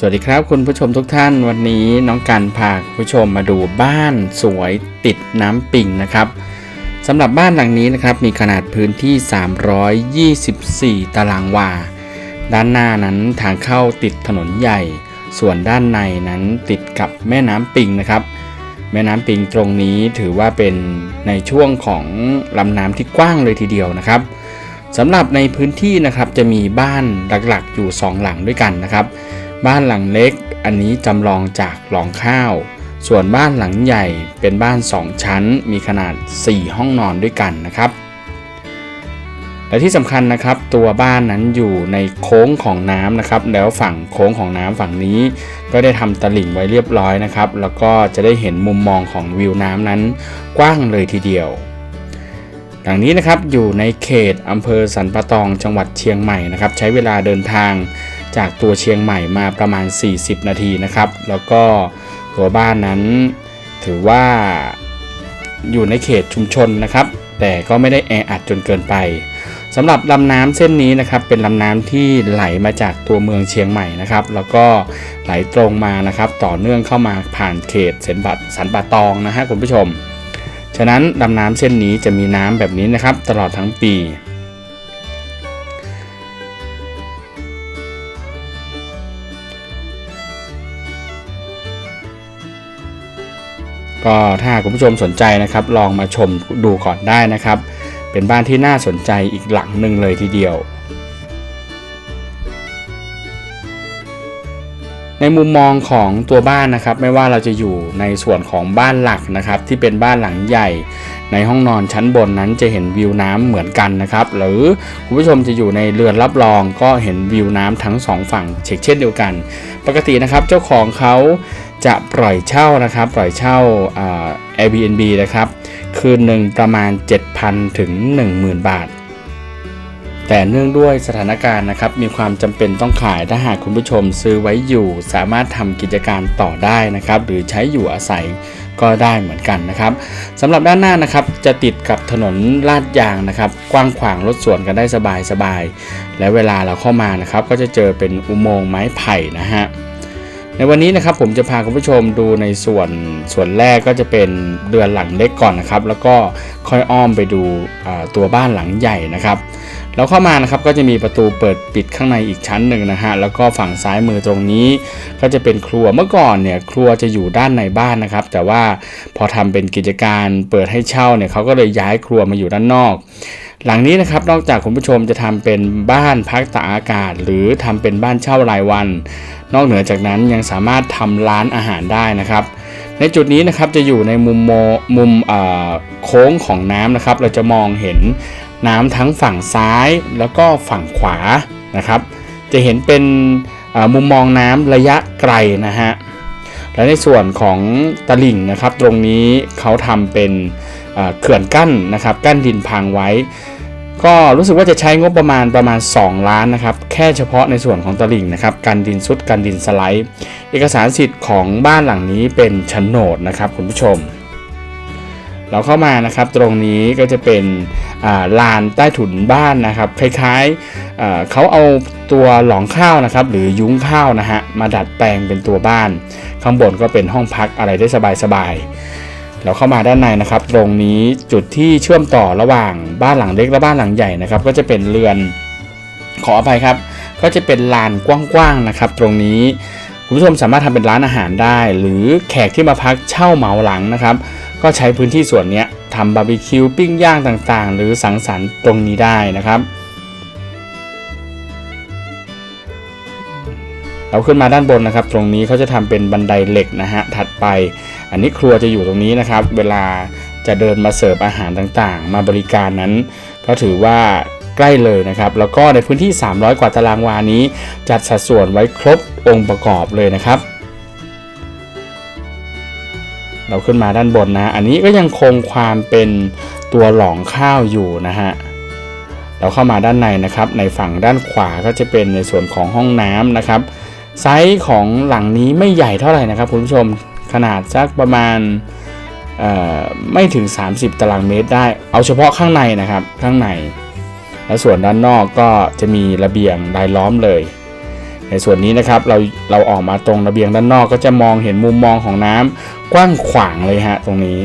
สวัสดีครับคุณผู้ชมทุกท่านวันนี้น้องกันพาคุณผู้ชมมาดูบ้านสวยติดน้ำปิงนะครับสำหรับบ้านหลังนี้นะครับมีขนาดพื้นที่ 324 ตารางวา ด้านหน้านั้นทางเข้าติดถนนใหญ่ ส่วนด้านในนั้นติดกับแม่น้ำปิงนะครับ แม่น้ำปิงตรงนี้ถือว่าเป็นในช่วงของลำน้ำที่กว้างเลยทีเดียวนะครับสำหรับในพื้นที่นะครับจะมีบ้านหลักๆอยู่ 2 หลังด้วยกันนะครับ บ้านหลังเล็ก อันนี้จำลองจากหลองข้าว ส่วนบ้านหลังใหญ่เป็นบ้าน 2 ชั้น มีขนาด 4 ห้องนอนด้วยกันนะครับ และที่สำคัญนะครับ ตัวบ้านนั้นอยู่ในโค้งของน้ำนะครับ แล้วฝั่งโค้งของน้ำฝั่งนี้ ก็ได้ทำตลิ่งไว้เรียบร้อยนะครับ แล้วก็จะได้เห็นมุมมองของวิวน้ำนั้นกว้างเลยทีเดียวหลังนี้นะครับอยู่ในเขตอำเภอสันปะตองจังหวัดเชียงใหม่นะครับ ใช้เวลาเดินทาง จากตัวเชียงใหม่มาประมาณ 40 นาทีนะครับ แล้วก็ตัวบ้านนั้นถือว่าอยู่ในเขตชุมชนนะครับ แต่ก็ไม่ได้แออัดจนเกินไปสำหรับลำน้ำเส้นนี้นะครับ เป็นลำน้ำที่ไหลมาจากตัวเมืองเชียงใหม่นะครับ แล้วก็ไหลตรงมานะครับ ต่อเนื่องเข้ามาผ่านเขตเสนบัดสันป่าตองนะฮะคุณผู้ชม ฉะนั้นลำน้ำเส้นนี้จะมีน้ำแบบนี้นะครับ ตลอดทั้งปี ก็ถ้าคุณผู้ชมสนใจนะครับ ลองมาชมดูก่อนได้นะครับ เป็นบ้านที่น่าสนใจอีกหลังหนึ่งเลยทีเดียว ในมุมมองของตัวบ้านนะครับ ไม่ว่าเราจะอยู่ในส่วนของบ้านหลักนะครับ ที่เป็นบ้านหลังใหญ่ ในห้องนอนชั้นบนนั้นจะเห็นวิวน้ำเหมือนกันนะครับ หรือคุณผู้ชมจะอยู่ในเรือนรับรองก็เห็นวิวน้ำทั้งสองฝั่งเช่นเช่นเดียวกัน ปกตินะครับเจ้าของเขาจะปล่อยเช่านะครับ ปล่อยเช่าอ่า Airbnb นะครับ คืนหนึ่งประมาณ 7,000 ถึง 10,000 บาท แต่เนื่องด้วยสถานการณ์นะครับ มีความจำเป็นต้องขายถ้าหากคุณผู้ชมซื้อไว้อยู่ สามารถทำกิจการต่อได้นะครับ หรือใช้อยู่อาศัยก็ได้เหมือนกันนะครับสำหรับด้านหน้านะครับจะติดกับถนนลาดยางนะครับ กว้างขวางรถสวนกันได้สบายสบายและเวลาเราเข้ามานะครับ ก็จะเจอเป็นอุโมงค์ไม้ไผ่นะฮะในวันนี้นะครับผมจะพาคุณผู้ชมดูในส่วนส่วนแรกก็จะเป็นเรือนหลังเล็กก่อนนะครับ แล้วก็ค่อยอ้อมไปดูตัวบ้านหลังใหญ่นะครับ เราเข้ามานะครับก็จะมีประตูเปิดปิดข้างในอีกชั้นหนึ่งนะฮะแล้วก็ฝั่งซ้ายมือตรงนี้ ก็จะเป็นครัวเมื่อก่อนเนี่ยครัวจะอยู่ด้านในบ้านนะครับ แต่ว่าพอทำเป็นกิจการเปิดให้เช่าเนี่ยเขาก็เลยย้ายครัวมาอยู่ด้านนอก หลังนี้นะครับนอกจากคุณผู้ชมจะทำเป็นบ้านพักตากอากาศ หรือทำเป็นบ้านเช่ารายวัน นอกเหนือจากนั้นยังสามารถทำร้านอาหารได้นะครับในจุดนี้นะครับจะอยู่ในมุมโมมุมเอ่อโค้งของน้ำนะครับ เราจะมองเห็น น้ำทั้งฝั่งซ้ายแล้วก็ฝั่งขวานะครับ จะเห็นเป็นมุมมองน้ำระยะไกลนะฮะและในส่วนของตลิ่งนะครับ ตรงนี้เขาทำเป็นเขื่อนกั้นนะครับ กั้นดินพังไว้ ก็รู้สึกว่าจะใช้งบประมาณประมาณ 2 ล้านนะครับ แค่เฉพาะในส่วนของตลิ่งนะครับการดินซุดการดินสไลด์ เอกสารสิทธิ์ของบ้านหลังนี้เป็นโฉนดนะครับคุณผู้ชม เราเข้ามานะครับตรงนี้ก็จะเป็น ลานใต้ถุนบ้านนะครับคล้ายๆเขาเอาตัวหลองข้าวนะครับ หรือยุ้งข้าวนะฮะมาดัดแปลงเป็นตัวบ้าน ข้างบนก็เป็นห้องพักอะไรได้สบายๆเราเข้ามาด้านในนะครับ ตรงนี้จุดที่เชื่อมต่อระหว่างบ้านหลังเล็กและบ้านหลังใหญ่นะครับ ก็จะเป็นเรือนขออภัยครับ ก็จะเป็นลานกว้างๆนะครับ ตรงนี้คุณผู้ชมสามารถทำเป็นร้านอาหารได้ หรือแขกที่มาพักเช่าเหมาหลังนะครับ ก็ใช้พื้นที่ส่วนนี้ทำบาร์บีคิวปิ้งย่างต่างๆ หรือสังสรรค์ตรงนี้ได้นะครับ เราขึ้นมาด้านบนนะครับ ตรงนี้เขาจะทำเป็นบันไดเหล็กนะฮะถัดไป อันนี้ครัวจะอยู่ตรงนี้นะครับ เวลาจะเดินมาเสิร์ฟอาหารต่างๆ มาบริการนั้น ก็ถือว่าใกล้เลยนะครับ แล้วก็ในพื้นที่ 300 กว่าตารางวานี้ จัดสัดส่วนไว้ครบองค์ประกอบเลยนะครับ เราขึ้นมาด้านบนนะ อันนี้ก็ยังคงความเป็นตัวหลองข้าวอยู่นะฮะเราเข้ามาด้านในนะครับ ในฝั่งด้านขวาก็จะเป็นในส่วนของห้องน้ำนะครับ ไซส์ของหลังนี้ไม่ใหญ่เท่าไหร่นะครับคุณผู้ชมขนาดสักประมาณไม่ถึง 30 ตารางเมตรได้ เอาเฉพาะข้างในนะครับข้างใน และส่วนด้านนอกก็จะมีระเบียงรายล้อมเลย ในส่วนนี้นะครับเราเราออกมาตรงระเบียงด้านนอกก็จะมองเห็นมุมมองของน้ำกว้างขวางเลยฮะตรงนี้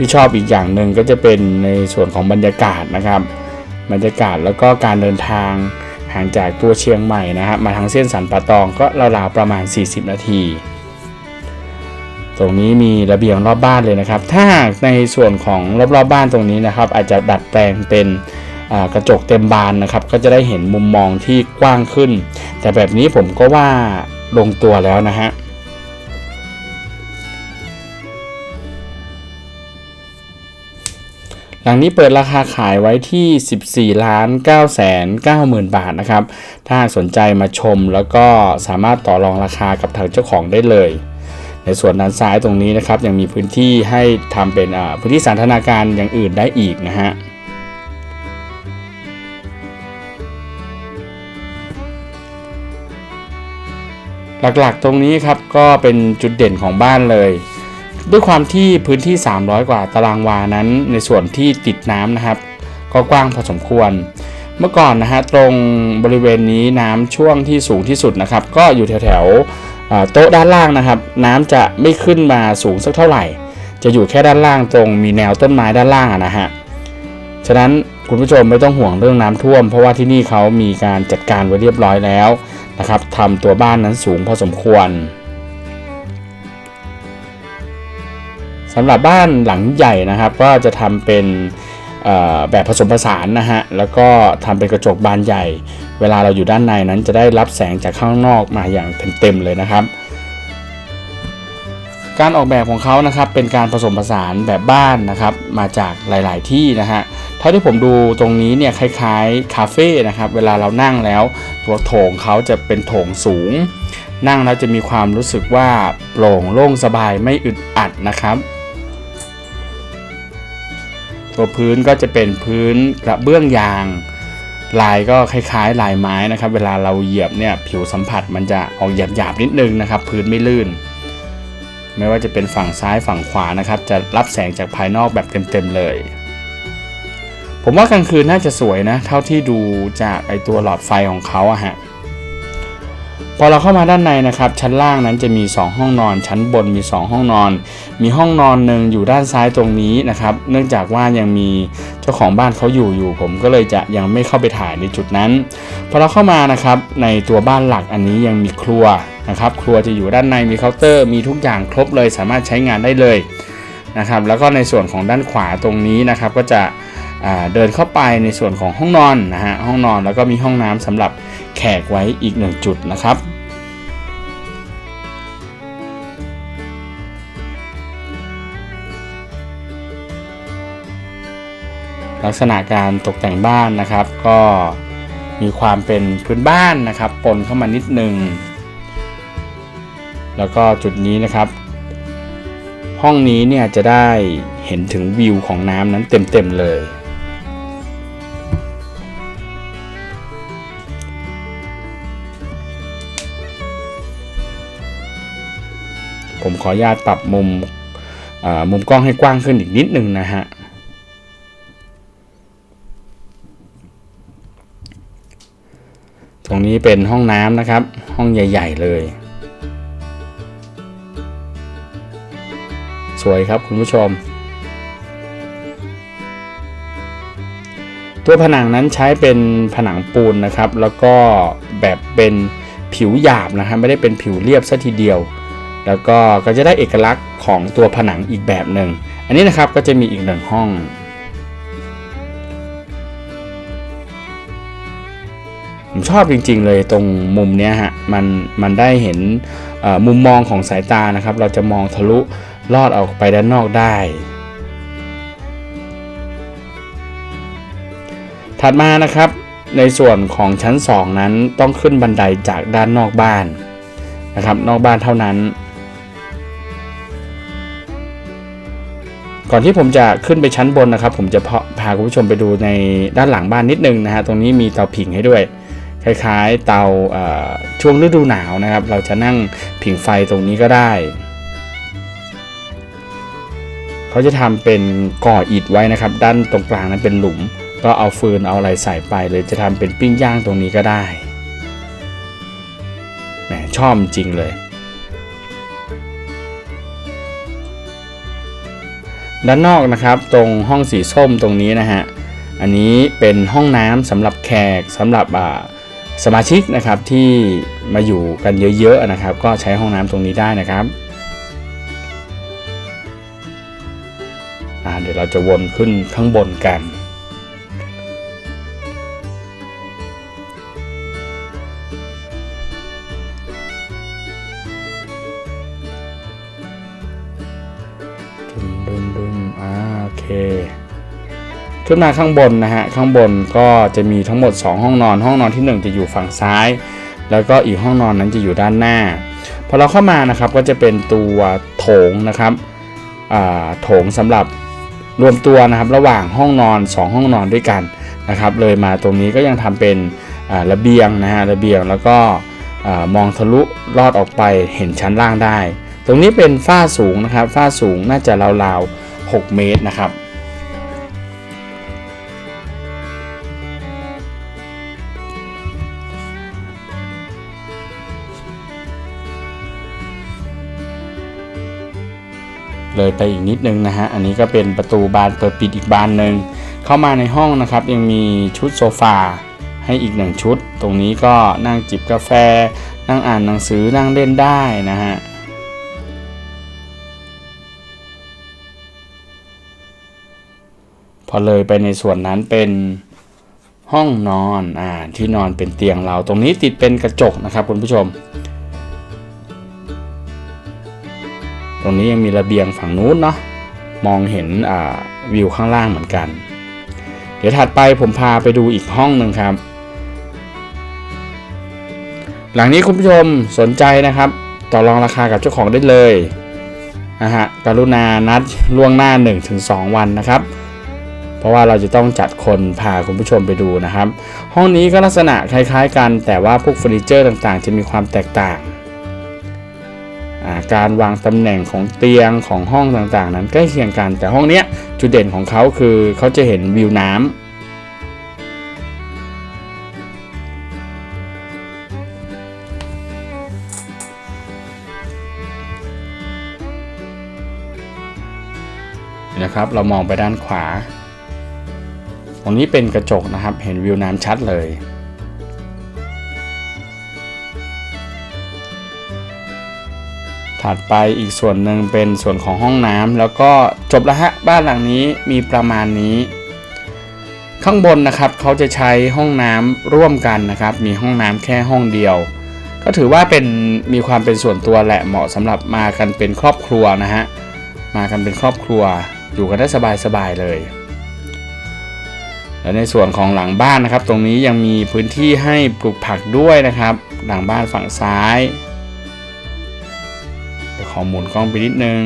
ที่ชอบอีกอย่างหนึ่งก็จะเป็นในส่วนของบรรยากาศนะครับ บรรยากาศแล้วก็การเดินทางห่างจากตัวเชียงใหม่นะครับมาทางเส้นสันป่าตองก็ราวๆประมาณ 40 นาที ตรงนี้มีระเบียงรอบบ้านเลยนะครับ ถ้าในส่วนของรอบๆบบ้านตรงนี้นะครับ อาจจะดัดแปลงเป็นกระจกเต็มบานนะครับ ก็จะได้เห็นมุมมองที่กว้างขึ้น แต่แบบนี้ผมก็ว่าลงตัวแล้วนะฮะหลังนี้เปิดราคาขายไว้ที่ 14ล้าน9แสน9หมื่นบาทนะครับ ถ้าสนใจมาชมแล้วก็สามารถต่อรองราคากับทางเจ้าของได้เลย ในส่วนด้านซ้ายตรงนี้นะครับยังมีพื้นที่ให้ทำเป็นพื้นที่สาธารณการอย่างอื่นได้อีกนะฮะหลักๆตรงนี้ครับก็เป็นจุดเด่นของบ้านเลย ด้วยความที่พื้นที่ 300 กว่าตารางวานั้น ในส่วนที่ติดน้ำนะครับ ก็กว้างพอสมควร เมื่อก่อนนะฮะตรงบริเวณนี้น้ำช่วงที่สูงที่สุดนะครับ ก็อยู่แถวๆเอ่อ โต๊ะด้านล่างนะครับ น้ำจะไม่ขึ้นมาสูงสักเท่าไหร่ จะอยู่แค่ด้านล่างตรงมีแนวต้นไม้ด้านล่างนะฮะฉะนั้นคุณผู้ชมไม่ต้องห่วงเรื่องน้ำท่วม เพราะว่าที่นี่เขามีการจัดการไว้เรียบร้อยแล้วนะครับทำตัวบ้านนั้นสูงพอสมควรสำหรับบ้านหลังใหญ่นะครับ ก็จะทำเป็น แบบผสมผสานนะฮะ แล้วก็ทำเป็นกระจกบานใหญ่ เวลาเราอยู่ด้านในนั้นจะได้รับแสงจากข้างนอกมาอย่างเต็มๆเลยนะครับ การออกแบบของเขานะครับเป็นการผสมผสานแบบบ้านนะครับ มาจากหลายๆที่นะฮะ เท่าที่ผมดูตรงนี้เนี่ยคล้ายๆคาเฟ่นะครับ เวลาเรานั่งแล้ว ตัวโถงเขาจะเป็นโถงสูง นั่งแล้วจะมีความรู้สึกว่าโปร่งโล่งสบายไม่อึดอัดนะครับ ตัวพื้นก็จะเป็นพื้นกระเบื้องยาง ลายก็คล้ายๆ ลายไม้นะครับ เวลาเราเหยียบเนี่ยผิวสัมผัสมันจะออกหยาบๆนิดนึงนะครับ พื้นไม่ลื่น ไม่ว่าจะเป็นฝั่งซ้ายฝั่งขวานะครับ จะรับแสงจากภายนอกแบบเต็มๆเลย ผมว่ากลางคืนน่าจะสวยนะ เท่าที่ดูจากไอตัวหลอดไฟของเขาอะฮะ พอเราเข้ามาด้านในนะครับชั้นล่างนั้นจะมี 2 ห้องนอน ชั้นบนมี 2 ห้องนอน มีห้องนอนหนึ่งอยู่ด้านซ้ายตรงนี้นะครับ เนื่องจากว่ายังมีเจ้าของบ้านเขาอยู่อยู่ ผมก็เลยจะยังไม่เข้าไปถ่ายในจุดนั้นพอเราเข้ามานะครับในตัวบ้านหลักอันนี้ยังมีครัวนะครับครัวจะอยู่ด้านในมีเคาน์เตอร์มีทุกอย่างครบเลยสามารถใช้งานได้เลยนะครับแล้วก็ในส่วนของด้านขวาตรงนี้นะครับก็จะ เดินเข้าไปในส่วนของห้องนอนนะฮะห้องนอนแล้วก็มีห้องน้ำสำหรับแขกไว้อีกหนึ่งจุดนะครับลักษณะการตกแต่งบ้านนะครับ ก็มีความเป็นพื้นบ้านนะครับปนเข้ามานิดนึง แล้วก็จุดนี้นะครับ ห้องนี้เนี่ยจะได้เห็นถึงวิวของน้ำนั้นเต็มๆเลย ผมขออนุญาตปรับมุมมุมกล้องให้กว้างขึ้นอีกนิดนึงนะฮะตรงนี้เป็นห้องน้ำนะครับ ห้องใหญ่ ๆ เลย สวยครับคุณผู้ชม ตัวผนังนั้นใช้เป็นผนังปูนนะครับ แล้วก็แบบเป็นผิวหยาบนะครับ ไม่ได้เป็นผิวเรียบซะทีเดียว แล้วก็ก็จะได้เอกลักษณ์ของตัวผนังอีกแบบหนึ่ง อันนี้นะครับก็จะมีอีกหนึ่งห้อง ผมชอบจริง ๆ เลยตรงมุมเนี้ยฮะ มันมันได้เห็นมุมมองของสายตานะครับ เราจะมองทะลุลอดออกไปด้านนอกได้ ถัดมานะครับในส่วนของชั้น 2 นั้นต้องขึ้นบันไดจากด้านนอกบ้านนะครับ นอกบ้านเท่านั้น ก่อนที่ผมจะขึ้นไปชั้นบนนะครับ ผมจะพาพาคุณผู้ชมไปดูในด้านหลังบ้านนิดนึงนะฮะตรงนี้มีเตาผิงให้ด้วย คล้ายๆ เตาช่วงฤดูหนาวนะครับ เราจะนั่งผิงไฟตรงนี้ก็ได้เขาจะทำเป็นก่ออิฐไว้นะครับ ด้านตรงกลางนั้นเป็นหลุม ก็เอาฟืนเอาอะไรใส่ไปเลยจะทำเป็นปิ้งย่างตรงนี้ก็ได้แหมชอบจริงเลย ด้านนอกนะครับ ตรงห้องสีส้มตรงนี้นะฮะอันนี้เป็นห้องน้ำสำหรับแขกสำหรับสมาชิกนะครับที่มาอยู่กันเยอะๆนะครับ ก็ใช้ห้องน้ำตรงนี้ได้นะครับเดี๋ยวเราจะวนขึ้นข้างบนกัน ดุมดุมดุมอ่าโอเค ขึ้นมาข้างบนนะฮะ ข้างบนก็จะมีทั้งหมด 2 ห้องนอน ห้องนอนที่ 1 จะอยู่ฝั่งซ้าย แล้วก็อีกห้องนอนนั้นจะอยู่ด้านหน้า พอเราเข้ามานะครับก็จะเป็นตัวโถงนะครับอ่าโถงสำหรับรวมตัวนะครับระหว่างห้องนอน 2 ห้องนอนด้วยกันนะครับ เลยมาตรงนี้ก็ยังทำเป็นระเบียงนะฮะระเบียงแล้วก็อมองทะลุลอดออกไปเห็นชั้นล่างได้ ตรงนี้เป็นฝ้าสูงนะครับ ฝ้าสูงน่าจะราวๆ 6 เมตรนะครับ เลยไปอีกนิดนึงนะฮะ อันนี้ก็เป็นประตูบานเปิดปิดอีกบานหนึ่ง เข้ามาในห้องนะครับ ยังมีชุดโซฟาให้อีกหนึ่งชุด ตรงนี้ก็นั่งจิบกาแฟ นั่งอ่านหนังสือนั่งเล่นได้นะฮะ พอเลยไปในส่วนนั้นเป็นห้องนอนอ่าที่นอนเป็นเตียงเราตรงนี้ติดเป็นกระจกนะครับคุณผู้ชม ตรงนี้ยังมีระเบียงฝั่งนู้นเนาะมองเห็นอ่าวิวข้างล่างเหมือนกัน เดี๋ยวถัดไปผมพาไปดูอีกห้องหนึ่งครับ หลังนี้คุณผู้ชมสนใจนะครับ ต่อรองราคากับเจ้าของได้เลยนะฮะกรุณานัดล่วงหน้า 1-2 วันนะครับ เพราะว่าเราจะต้องจัดคนพาคุณผู้ชมไปดูนะครับ ห้องนี้ก็ลักษณะคล้ายๆ กัน แต่ว่าพวกเฟอร์นิเจอร์ต่างๆ จะมีความแตกต่างาการวางตำแหน่งของเตียงของห้องต่างๆ นั้นใกล้เคียงกัน แต่ห้องเนี้ยจุดเด่นของเขาคือเขาจะเห็นวิวน้ำนะครับเรามองไปด้านขวา รงนี้เป็นกระจกนะครับ เห็นวิวน้ำชัดเลย ถัดไปอีกส่วนหนึ่งเป็นส่วนของห้องน้ำแล้วก็จบแล้วฮะบ้านหลังนี้มีประมาณนี้ ข้างบนนะครับเขาจะใช้ห้องน้ำร่วมกันนะครับ มีห้องน้ำแค่ห้องเดียว ก็ถือว่าเป็นมีความเป็นส่วนตัวแหละเหมาะสำหรับมากันเป็นครอบครัวนะฮะมากันเป็นครอบครัวอยู่กันได้สบายๆเลย และในส่วนของหลังบ้านนะครับ ตรงนี้ยังมีพื้นที่ให้ปลูกผักด้วยนะครับ หลังบ้านฝั่งซ้ายเดี๋ยวขอหมุนกล้องไปนิดนึง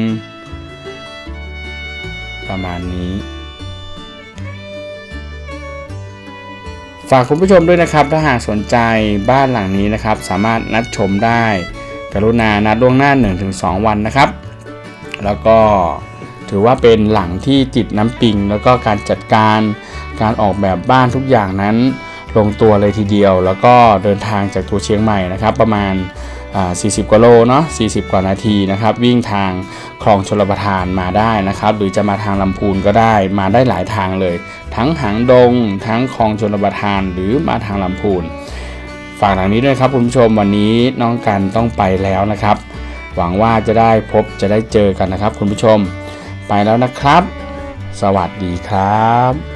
ประมาณนี้ ฝากคุณผู้ชมด้วยนะครับ ถ้าหากสนใจบ้านหลังนี้นะครับ สามารถนัดชมได้ กรุณานัดล่วงหน้า 1-2 วันนะครับ แล้วก็ถือว่าเป็นหลังที่ติดน้ำปิง แล้วก็การจัดการ การออกแบบบ้านทุกอย่างนั้นลงตัวเลยทีเดียว แล้วก็เดินทางจากตัวเชียงใหม่นะครับประมาณ 40 กว่าโลเนาะ 40 กว่านาทีนะครับวิ่งทางคลองชลประทานมาได้นะครับ หรือจะมาทางลำพูนก็ได้มาได้หลายทางเลย ทั้งหางดง ทั้งคลองชลประทานหรือมาทางลำพูนฝากหลังนี้ด้วยครับคุณผู้ชมวันนี้น้องกันต้องไปแล้วนะครับ หวังว่าจะได้พบจะได้เจอกันนะครับคุณผู้ชม ไปแล้วนะครับ สวัสดีครับ